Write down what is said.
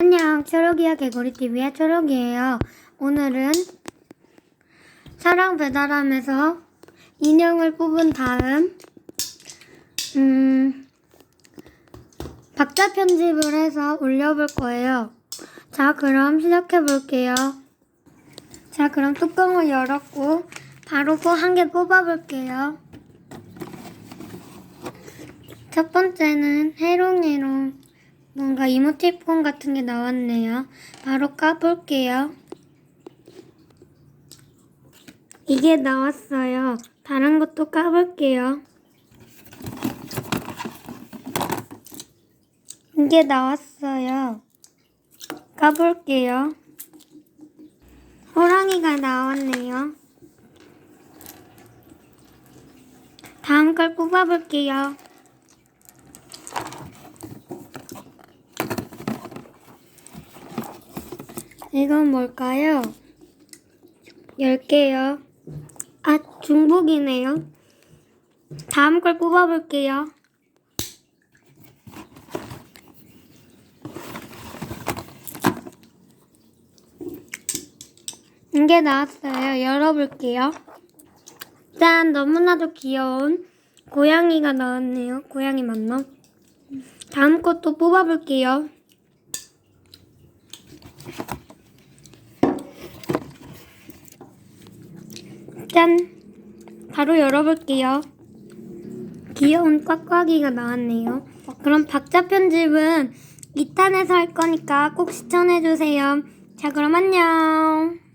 안녕, 초록이야 개구리TV의 초록이에요. 오늘은 사랑 배달함에서 인형을 뽑은 다음, 음, 박자 편집을 해서 올려볼 거예요. 자, 그럼 시작해 볼게요. 자, 그럼 뚜껑을 열었고, 바로 한 개 뽑아볼게요. 첫 번째는 해롱해롱. 뭔가 이모티콘 같은 게 나왔네요. 바로 까볼게요. 이게 나왔어요. 다른 것도 까볼게요. 이게 나왔어요. 까볼게요. 호랑이가 나왔네요. 다음 걸 뽑아볼게요. 이건 뭘까요? 열게요. 아, 중복이네요. 다음 걸 뽑아볼게요. 이게 나왔어요. 열어볼게요. 짠! 너무나도 귀여운 고양이가 나왔네요. 고양이 맞나? 다음 것도 뽑아볼게요. 짠! 바로 열어볼게요. 귀여운 꽉꽉이가 나왔네요. 그럼 박자 편집은 2탄에서 할 거니까 꼭 시청해주세요. 자, 그럼 안녕!